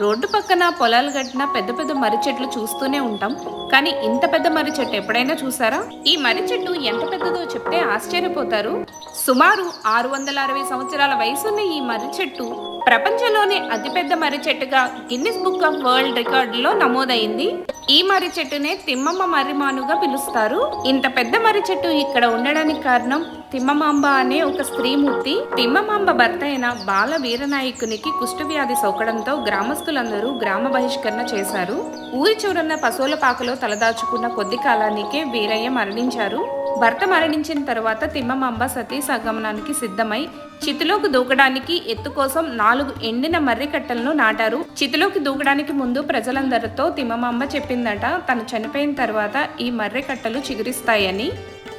Road పక్కన పొలాలు కట్టిన పెద్ద పెద్ద మర్రి చెట్లు చూస్తూనే ఉంటాం. కానీ ఇంత పెద్ద మర్రి చెట్టు ఎప్పుడైనా చూసారా? ఈ మర్రి చెట్టు ఎంత పెద్దదో చెప్తే ఆశ్చర్యపోతారు. సుమారు ఆరు వందల అరవై సంవత్సరాల వయసున్న ఈ మర్రి చెట్టు ప్రపంచంలోనే అతిపెద్ద మర్రి చెట్టుగా గిన్నిస్ బుక్ ఆఫ్ వరల్డ్ రికార్డులో నమోదైంది. ఈ మర్రి చెట్టునే తిమ్మమ్మ మర్రిమానుగా పిలుస్తారు. ఇంత పెద్ద మర్రి చెట్టు ఇక్కడ ఉండడానికి కారణం తిమ్మమాంబ అనే ఒక స్త్రీమూర్తి. తిమ్మమాంబ భర్త అయిన బాల వీరనాయకునికి కుష్ఠవ్యాధి సోకడంతో గ్రామస్తులందరూ గ్రామ బహిష్కరణ చేశారు. ఊరి చివరన్న పశువుల పాకలో తలదాచుకున్న కొద్ది కాలానికే వీరయ్య మరణించారు. భర్త మరణించిన తర్వాత తిమ్మమాంబ సతీ సగమనానికి సిద్ధమై చితిలోకి దూకడానికి ఎత్తు కోసం నాలుగు ఎండిన మర్రి కట్టలను నాటారు. చితిలోకి దూకడానికి ముందు ప్రజలందరితో తిమ్మమాంబ చెప్పిందట తను చనిపోయిన తర్వాత ఈ మర్రి కట్టలు చిగురిస్తాయని.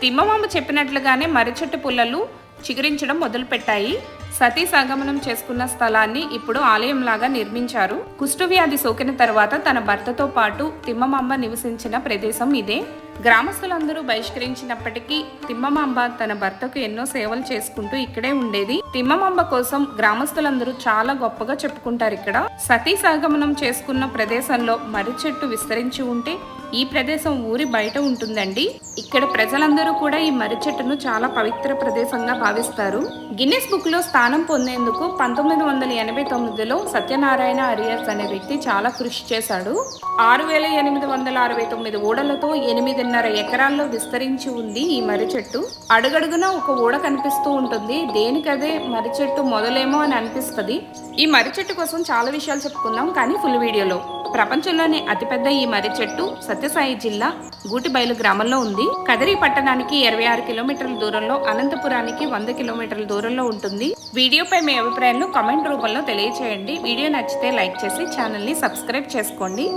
తిమ్మమామ చెప్పినట్లుగానే మర్రి చెట్టు పుల్లలు చిగురించడం మొదలుపెట్టాయి. సతీ సంగమనం చేసుకున్న స్థలాన్ని ఇప్పుడు ఆలయంలాగా నిర్మించారు. కుష్ఠవ్యాధి సోకిన తర్వాత తన భర్తతో పాటు తిమ్మమామ నివసించిన ప్రదేశం ఇదే. గ్రామస్తులందరూ బహిష్కరించినప్పటికీ తిమ్మమాంబ తన భర్తకు ఎన్నో సేవలు చేసుకుంటూ ఇక్కడే ఉండేది. తిమ్మమాంబ కోసం గ్రామస్తులందరూ చాలా గొప్పగా చెప్పుకుంటారు ఇక్కడ. సతీ సహగమనం చేసుకున్న ప్రదేశంలో మర్రి చెట్టు విస్తరించి ఉంటే ఈ ప్రదేశం ఊరి బయట ఉంటుందండి. ఇక్కడ ప్రజలందరూ కూడా ఈ మర్రి చెట్టును చాలా పవిత్ర ప్రదేశంగా భావిస్తారు. గిన్నెస్ బుక్లో స్థానం పొందేందుకు పంతొమ్మిది వందల ఎనభై తొమ్మిదిలో సత్యనారాయణ అరియర్స్ అనే వ్యక్తి చాలా కృషి చేశాడు. ఆరు వేల ఎనిమిది వందల అరవై తొమ్మిది ఓడలతో ఎనిమిది రెండున్నర ఎకరాల్లో విస్తరించి ఉంది ఈ మర్రి చెట్టు. అడుగడుగున ఒక ఊడ కనిపిస్తూ ఉంటుంది. దేనికదే మర్రి చెట్టు మొదలేమో అని అనిపిస్తుంది. ఈ మర్రి చెట్టు కోసం చాలా విషయాలు చెప్పుకుందాం కానీ ఫుల్ వీడియోలో. ప్రపంచంలోనే అతిపెద్ద ఈ మర్రి చెట్టు సత్యసాయి జిల్లా గూటిబయలు గ్రామంలో ఉంది. కదిరి పట్టణానికి ఇరవై ఆరు కిలోమీటర్ల దూరంలో అనంతపురానికి వంద కిలోమీటర్ల దూరంలో ఉంటుంది. వీడియోపై మీ అభిప్రాయాలను కామెంట్ రూపంలో తెలియచేయండి. వీడియో నచ్చితే లైక్ చేసి ఛానల్ని సబ్స్క్రైబ్ చేసుకోండి.